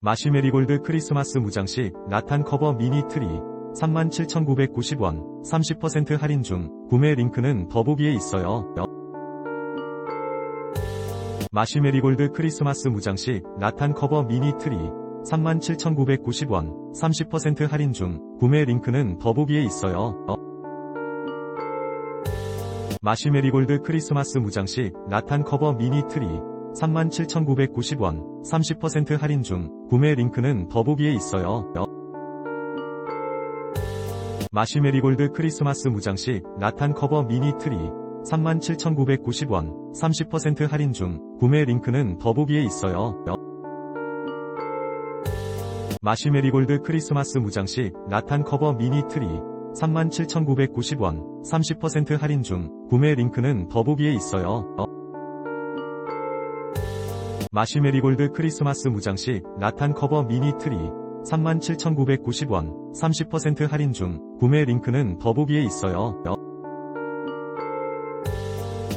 마시메리골드 크리스마스 무장식 라탄 커버 미니 트리 37,990원 30% 할인 중 구매 링크는 더보기에 있어요. 마시메리골드 크리스마스 무장식 라탄 커버 미니 트리 37,990원 30% 할인 중 구매 링크는 더보기에 있어요. 마시메리골드 크리스마스 무장식 라탄 커버 미니 트리 37,990원 30% 할인 중 구매 링크는 더보기에 있어요. 마시메리골드 크리스마스 무장식 라탄 커버 미니 트리 37,990원 30% 할인 중 구매 링크는 더보기에 있어요. 마시메리골드 크리스마스 무장식 라탄 커버 미니 트리 37,990원 30% 할인 중 구매 링크는 더보기에 있어요. 마시메리골드 크리스마스 무장식 라탄 커버 미니 트리 37,990원 30% 할인 중 구매 링크는 더보기에 있어요.